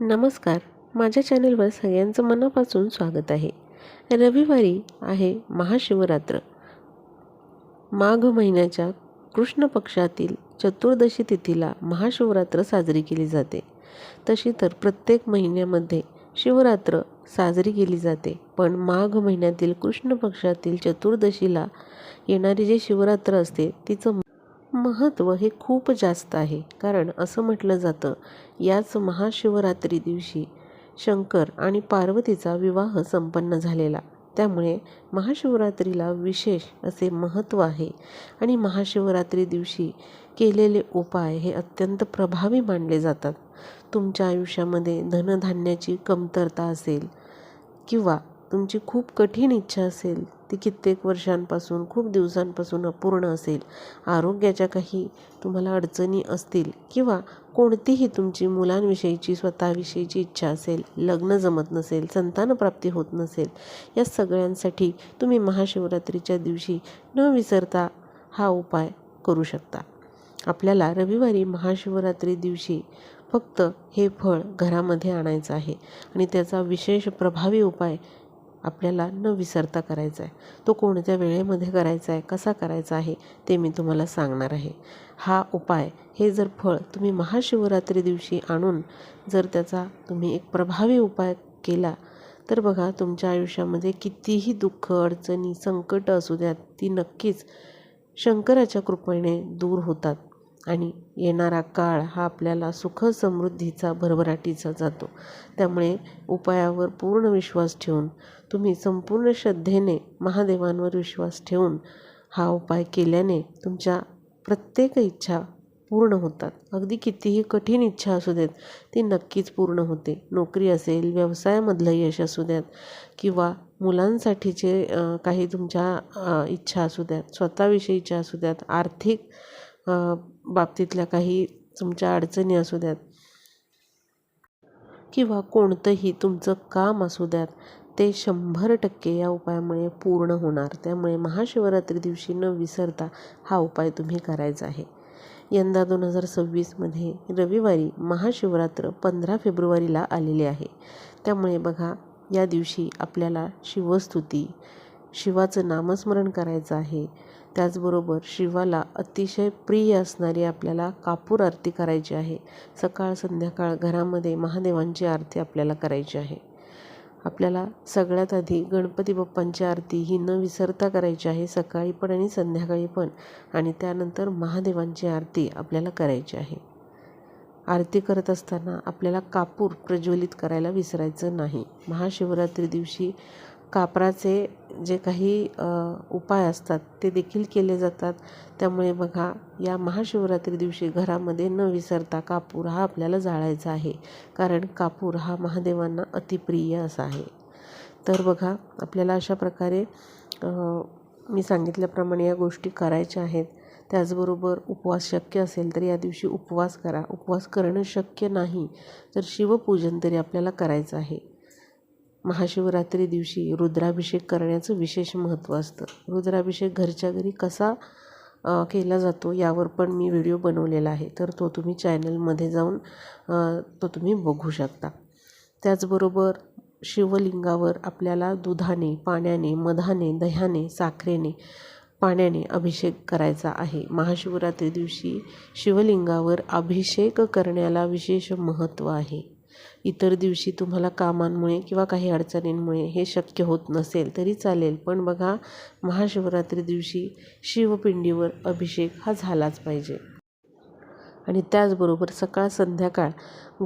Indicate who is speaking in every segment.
Speaker 1: नमस्कार. माझ्या चॅनेलवर सगळ्यांचं मनापासून स्वागत आहे. रविवारी आहे महाशिवरात्र. माघ महिन्याच्या कृष्ण पक्षातील चतुर्दशी तिथीला महाशिवरात्र साजरी केली जाते. तशी तर प्रत्येक महिन्यामध्ये शिवरात्र साजरी केली जाते. पण माघ महिन्यातील कृष्ण पक्षातील चतुर्दशीला येणारी जी शिवरात्र असते तिचं महत्त्व हे खूप जास्त आहे. कारण असं म्हटलं जातं याच महाशिवरात्री दिवशी शंकर आणि पार्वतीचा विवाह संपन्न झालेला. त्यामुळे महाशिवरात्रीला विशेष असे महत्त्व आहे आणि महाशिवरात्री दिवशी केलेले उपाय हे अत्यंत प्रभावी मानले जातात. तुमच्या आयुष्यामध्ये धनधान्याची कमतरता असेल किंवा तुमची खूप कठीण इच्छा असेल ती कित्येक वर्षांपासून खूप दिवसांपासून अपूर्ण असेल. आरोग्याच्या काही तुम्हाला अडचणी असतील किंवा कोणतीही तुमची मुलांविषयीची स्वतःविषयीची इच्छा असेल लग्न जमत नसेल संतानप्राप्ती होत नसेल या सगळ्यांसाठी तुम्ही महाशिवरात्रीच्या दिवशी न विसरता हा उपाय करू शकता. आपल्याला रविवारी महाशिवरात्री दिवशी फक्त हे फळ घरामध्ये आणायचं आहे आणि त्याचा विशेष प्रभावी उपाय आपल्याला न विसरता करायचा आहे तो कोणत्या वेळेमध्ये करायचा आहे कसा करायचा आहे ते मी तुम्हाला सांगणार आहे. हा उपाय हे जर फळ तुम्ही महाशिवरात्री दिवशी आणून जर त्याचा तुम्ही एक प्रभावी उपाय केला तर बघा तुमच्या आयुष्यामध्ये कितीही दुःख अडचणी संकट असू द्यात ती नक्कीच शंकराच्या कृपेने दूर होतात. आणि येणारा काळ हा आपल्याला सुख समृद्धीचा भरभराटीचा जातो. त्यामुळे उपायावर पूर्ण विश्वास ठेवून तुम्ही संपूर्ण श्रद्धेने महादेवांवर विश्वास ठेवून हा उपाय केल्याने तुमच्या प्रत्येक इच्छा पूर्ण होतात. अगदी कितीही कठीण इच्छा असू देत ती नक्कीच पूर्ण होते. नोकरी असेल व्यवसायामधलं यश असू द्यात किंवा मुलांसाठीचे काही तुमच्या इच्छा असू द्यात स्वतःविषयीच्या असू द्यात आर्थिक बाबतीतल्या काही तुमच्या अडचणी असू द्यात. किंवा कोणतंही तुमचं काम असू द्यात ते शंभर टक्के या उपायामुळे पूर्ण होणार. त्यामुळे महाशिवरात्री दिवशी न विसरता हा उपाय तुम्ही करायचा आहे. यंदा दोन हजार सव्वीसमध्ये रविवारी महाशिवरात्र पंधरा फेब्रुवारीला आलेले आहे. त्यामुळे बघा या दिवशी आपल्याला शिवस्तुती शिवाचं नामस्मरण करायचं आहे. त्याचबरोबर शिवाला अतिशय प्रिय असणारी आपल्याला कापूर आरती करायची आहे. सकाळ संध्याकाळ घरामध्ये महादेवांची आरती आपल्याला करायची आहे. आपल्याला सगळ्यात आधी गणपती बाप्पांची आरती ही न विसरता करायची आहे सकाळी पण आणि संध्याकाळी पण. आणि त्यानंतर महादेवांची आरती आपल्याला करायची आहे. आरती करत असताना आपल्याला कापूर प्रज्वलित करायला विसरायचं नाही. महाशिवरात्री दिवशी कापराचे जे काही उपाय असतात ते देखील केले जातात. त्यामुळे बघा या महाशिवरात्री दिवशी घरामध्ये न विसरता कापूर हा आपल्याला जाळायचा आहे. कारण कापूर हा महादेवांना अतिप्रिय असा आहे. तर बघा आपल्याला अशा प्रकारे मी सांगितल्याप्रमाणे या गोष्टी करायच्या आहेत. त्याचबरोबर उपवास शक्य असेल तर या दिवशी उपवास करा. उपवास करणं शक्य नाही. तर शिवपूजन तरी आपल्याला करायचं आहे. महाशिवरात्री दिवशी रुद्राभिषेक करण्याचं विशेष महत्त्व असतं. रुद्राभिषेक घरच्या घरी कसा केला जातो यावर पण मी व्हिडिओ बनवलेला आहे. तर तो तुम्ही चॅनलमध्ये जाऊन तो तुम्ही बघू शकता. त्याचबरोबर शिवलिंगावर आपल्याला दुधाने पाण्याने मधाने दह्याने साखरेने पाण्याने अभिषेक करायचा आहे. महाशिवरात्री दिवशी शिवलिंगावर अभिषेक करण्याला विशेष महत्त्व आहे. इतर दिवशी तुम्हाला कामांमुळे किंवा काही अडचणींमुळे हे शक्य होत नसेल तरी चालेल. पण बघा महाशिवरात्री दिवशी शिवपिंडीवर अभिषेक हा झालाच पाहिजे. आणि त्याचबरोबर सकाळ संध्याकाळ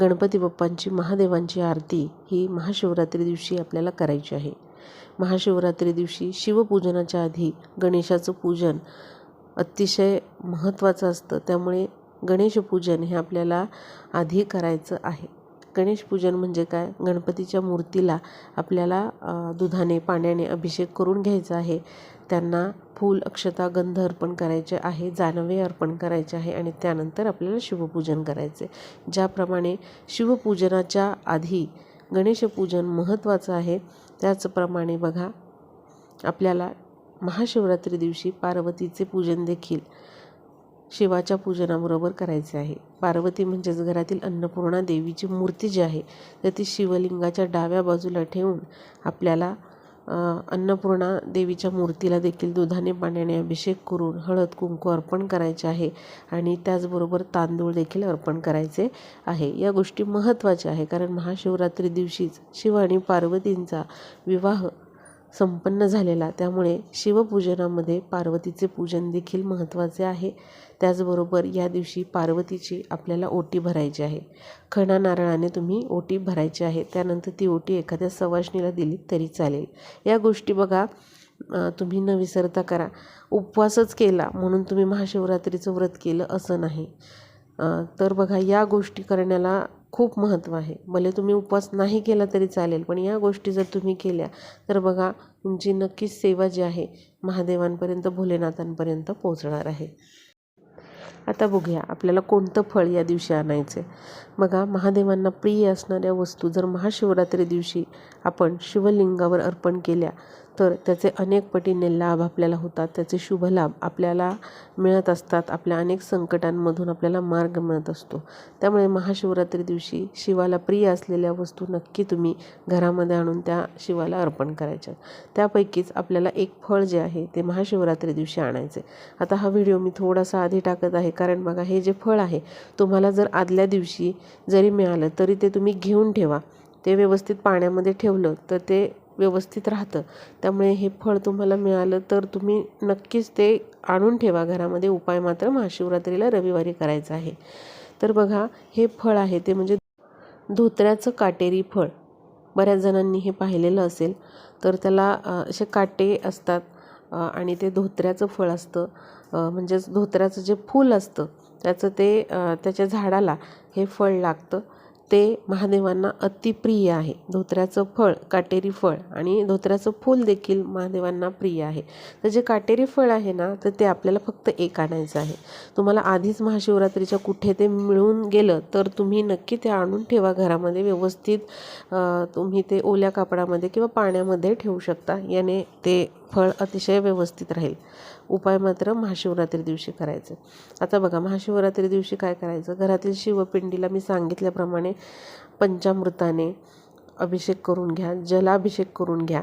Speaker 1: गणपती बाप्पांची महादेवांची आरती ही महाशिवरात्री दिवशी आपल्याला करायची आहे. महाशिवरात्री दिवशी शिवपूजनाच्या आधी गणेशाचं पूजन अतिशय महत्त्वाचं असतं. त्यामुळे गणेशपूजन हे आपल्याला आधी करायचं आहे. गणेश पूजन म्हणजे काय? गणपतीच्या मूर्तीला आपल्याला दुधाने पाण्याने अभिषेक करून घ्यायचा आहे. त्यांना फूल अक्षता गंध अर्पण करायचे आहे जानवे अर्पण करायचे आहे आणि त्यानंतर आपल्याला शिवपूजन करायचे. ज्याप्रमाणे शिवपूजनाच्या आधी गणेशपूजन महत्त्वाचं आहे त्याचप्रमाणे बघा आपल्याला महाशिवरात्री दिवशी पार्वतीचे पूजन देखील शिवाच्या पूजनाबरोबर करायचे आहे. पार्वती म्हणजेच घरातील अन्नपूर्णा देवीची मूर्ती जी आहे तर ती शिवलिंगाच्या डाव्या बाजूला ठेवून आपल्याला अन्नपूर्णा देवीच्या मूर्तीला देखील दुधाने पाण्याने अभिषेक करून हळद कुंकू अर्पण करायचे आहे आणि त्याचबरोबर तांदूळ देखील अर्पण करायचे आहे. या गोष्टी महत्त्वाच्या आहे कारण महाशिवरात्री दिवशीच शिव आणि पार्वतींचा विवाह संपन्न झालेला. त्यामुळे शिवपूजनामध्ये पार्वतीचे पूजन देखील महत्त्वाचे आहे. त्याचबरोबर या दिवशी पार्वतीची आपल्याला ओटी भरायची आहे. खणा नारळाने तुम्ही ओटी भरायची आहे. त्यानंतर ती ओटी एखाद्या सवाशणीला दिली तरी चालेल. या गोष्टी बघा. तुम्ही न विसरता करा. उपवासच केला म्हणून तुम्ही महाशिवरात्रीचं व्रत केलं असं नाही. तर बघा या गोष्टी करण्याला खूप महत्त्व आहे. भले तुम्ही उपवास नाही केला तरी चालेल पण या गोष्टी जर तुम्ही केल्या तर बघा तुमची नक्कीच सेवा जी आहे महादेवांपर्यंत भोलेनाथांपर्यंत पोहोचणार आहे. आता बघूया आपल्याला कोणतं फळ या दिवशी आणायचे बघा महादेवांना प्रिय असणाऱ्या वस्तू जर महाशिवरात्री दिवशी आपण शिवलिंगावर अर्पण केल्या तर त्याचे अनेक पटीने लाभ आपल्याला होतात. त्याचे शुभ लाभ आपल्याला मिळत असतात. आपल्या अनेक संकटांमधून आपल्याला मार्ग मिळत असतो. त्यामुळे महाशिवरात्री दिवशी शिवाला प्रिय असलेल्या वस्तू नक्की तुम्ही घरामध्ये आणून त्या शिवाला अर्पण करायच्या. त्यापैकीच आपल्याला एक फळ जे आहे ते महाशिवरात्री दिवशी आणायचे. आता हा व्हिडिओ मी थोडासा आधी टाकत आहे. कारण बघा हे जे फळ आहे तुम्हाला जर आदल्या दिवशी जरी मिळालं तरी ते तुम्ही घेऊन ठेवा. ते व्यवस्थित पाण्यामध्ये ठेवलं तर ते व्यवस्थित राहतं. त्यामुळे हे फळ तुम्हाला मिळालं तर तुम्ही नक्कीच ते आणून ठेवा. घरामध्ये उपाय मात्र महाशिवरात्रीला रविवारी करायचा आहे. तर बघा हे फळ आहे ते म्हणजे धोत्र्याचं काटेरी फळ. बऱ्याच जणांनी हे पाहिलेलं असेल तर त्याला असे काटे असतात आणि ते धोत्र्याचं फळ असतं. म्हणजेच धोत्र्याचं जे फूल असतं त्याचं ते त्याच्या झाडाला हे फळ लागतं. ते महादेवांना अतिप्रिय आहे. धोत्र्याचं फळ काटेरी फळ आणि धोत्र्याचं फूल देखील महादेवांना प्रिय आहे. तर जे काटेरी फळ आहे ना तर ते आपल्याला फक्त एक आणायचं आहे. तुम्हाला आधीच महाशिवरात्रीच्या कुठे ते मिळून गेलं तर तुम्ही नक्की ते आणून ठेवा घरामध्ये व्यवस्थित. तुम्ही ते ओल्या कापडामध्ये किंवा पाण्यामध्ये ठेवू शकता. याने ते फळ अतिशय व्यवस्थित राहील. उपाय मात्र महाशिवरात्री दिवशी करायचं. आता बघा महाशिवरात्री दिवशी काय करायचं? घरातील शिवपिंडीला मी सांगितल्याप्रमाणे पंचामृताने अभिषेक करून घ्या जलाभिषेक करून घ्या.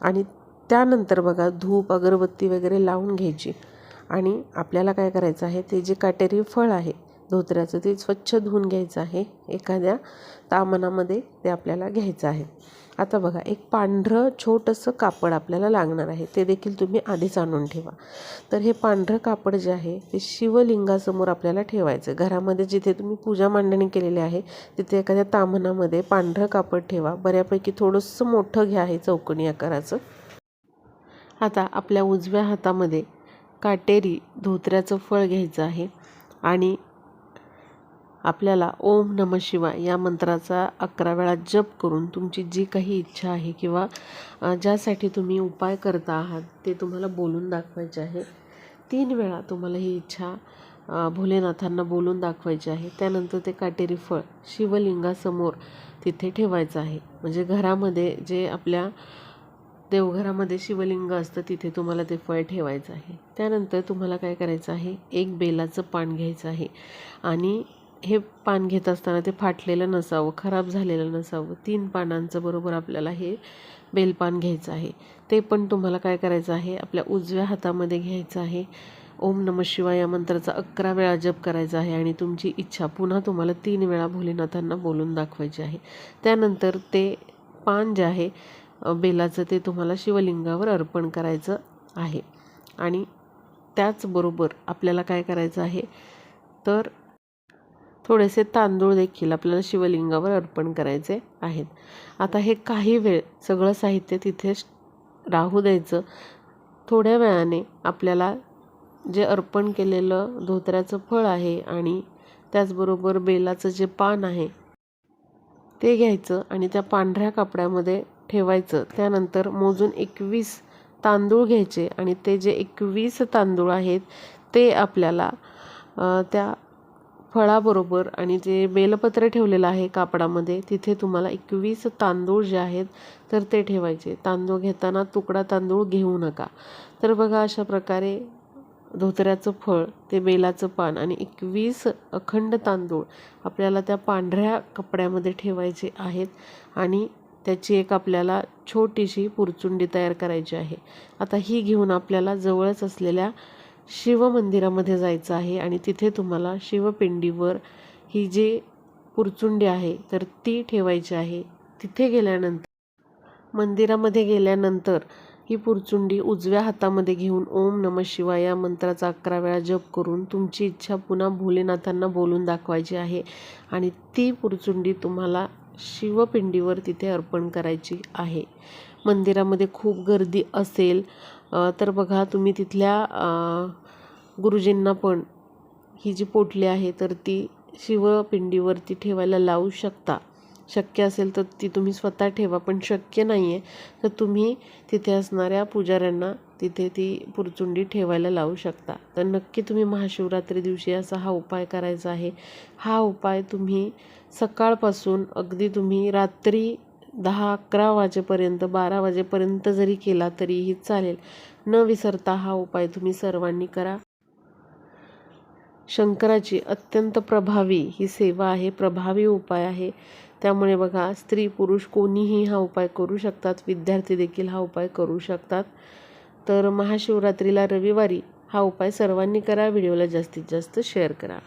Speaker 1: आणि त्यानंतर बघा धूप अगरबत्ती वगैरे लावून घ्यायची. आणि आपल्याला काय करायचं आहे? ते जे काटेरी फळ आहे धोत्र्याचं ते स्वच्छ धुवून घ्यायचं आहे. एखाद्या तामनामध्ये ते आपल्याला घ्यायचं आहे. आता बघा एक पांढरं छोटंसं कापड आपल्याला लागणार आहे. ते देखील तुम्ही आधीच आणून ठेवा. तर हे पांढरं कापड जे आहे ते शिवलिंगासमोर आपल्याला ठेवायचं घरामध्ये जिथे तुम्ही पूजा मांडणी केलेली आहे तिथे एखाद्या तामनामध्ये पांढरं कापड ठेवा. बऱ्यापैकी थोडंसं मोठं घ्या आहे चौकोनी आकाराचं. आता आपल्या उजव्या हातामध्ये काटेरी धोत्र्याचं फळ घ्यायचं आहे. आणि आपल्याला ओम नम शिवाय या मंत्राचा अकरा वेळा जप करून तुमची जी काही इच्छा आहे किंवा ज्यासाठी तुम्ही उपाय करता आहात ते तुम्हाला बोलून दाखवायचे आहे. तीन वेळा तुम्हाला ही इच्छा भोलेनाथांना बोलून दाखवायची आहे. त्यानंतर ते काटेरी फळ शिवलिंगासमोर तिथे ठेवायचं आहे. म्हणजे घरामध्ये जे आपल्या देवघरामध्ये शिवलिंग असतं तिथे तुम्हाला ते फळ ठेवायचं आहे. त्यानंतर तुम्हाला काय करायचं आहे? एक बेलाचं पान घ्यायचं आहे. आणि हे पान घेत असताना ते फाटलेलं नसावं खराब झालेलं नसावं. तीन पानांचं बरोबर आपल्याला हे बेलपान घ्यायचं आहे. ते पण तुम्हाला काय करायचं आहे? आपल्या उजव्या हातामध्ये घ्यायचं आहे. ओम नम शिवाय या मंत्राचा अकरा वेळा जप करायचा आहे आणि तुमची इच्छा पुन्हा तुम्हाला तीन वेळा भोलेनाथांना बोलून दाखवायची आहे. त्यानंतर ते पान जे आहे बेलाचं ते तुम्हाला शिवलिंगावर अर्पण करायचं आहे. आणि त्याचबरोबर आपल्याला काय करायचं आहे? तर थोडेसे तांदूळ देखील आपल्याला शिवलिंगावर अर्पण करायचे आहेत. आता हे काही वेळ सगळं साहित्य तिथेच राहू द्यायचं. थोड्या वेळाने आपल्याला जे अर्पण केलेलं धोत्र्याचं फळ आहे आणि त्याचबरोबर बेलाचं जे पान आहे ते घ्यायचं आणि त्या पांढऱ्या कपड्यामध्ये ठेवायचं. त्यानंतर मोजून एकवीस तांदूळ घ्यायचे आणि ते जे एकवीस तांदूळ आहेत ते आपल्याला त्या फळाबरोबर आणि जे बेलपत्र ठेवलेलं आहे कापडामध्ये तिथे तुम्हाला एकवीस तांदूळ जे आहेत तर ते ठेवायचे. तांदूळ घेताना तुकडा तांदूळ घेऊ नका. तर बघा अशा प्रकारे धोत्र्याचं फळ ते बेलाचं पान आणि एकवीस अखंड तांदूळ आपल्याला त्या पांढऱ्या कपड्यामध्ये ठेवायचे आहेत आणि त्याची एक आपल्याला छोटीशी पुरचुंडी तयार करायची आहे. आता ही घेऊन आपल्याला जवळच असलेल्या शिवमंदिरामध्ये जायचं आहे आणि तिथे तुम्हाला शिवपिंडीवर ही जी पुरचुंडी आहे तर ती ठेवायची आहे. तिथे गेल्यानंतर मंदिरामध्ये गेल्यानंतर ही पुरचुंडी उजव्या हातामध्ये घेऊन ओम नम शिवाय या मंत्राचा अकरा वेळा जप करून तुमची इच्छा पुन्हा भोलेनाथांना बोलून दाखवायची आहे आणि ती पुरचुंडी तुम्हाला शिवपिंडीवर तिथे अर्पण करायची आहे. मंदिरामध्ये खूप गर्दी असेल तर बघा तुम्ही तिथल्या गुरुजींना पण ही जी पोटली आहे तर ती शिवपिंडीवरती ठेवायला लावू शकता. शक्य असेल तर ती तुम्ही स्वतः ठेवा पण शक्य नाही आहे तर तुम्ही तिथे असणाऱ्या पुजाऱ्यांना तिथे ती पुरचुंडी ठेवायला लावू शकता. तर नक्की तुम्ही महाशिवरात्री दिवशी असा हा उपाय करायचा आहे. हा उपाय तुम्ही सकाळपासून अगदी तुम्ही रात्री दहा अकरा वाजेपर्यंत बारा वाजेपर्यंत जरी केला तरीही चालेल. न विसरता हा उपाय तुम्ही सर्वांनी करा. शंकराची अत्यंत प्रभावी ही सेवा आहे प्रभावी उपाय आहे. त्यामुळे बघा स्त्री पुरुष कोणीही हा उपाय करू शकतात. विद्यार्थी देखील हा उपाय करू शकतात. तर महाशिवरात्रीला रविवारी हा उपाय सर्वांनी करा. व्हिडिओला जास्तीत जास्त शेअर करा.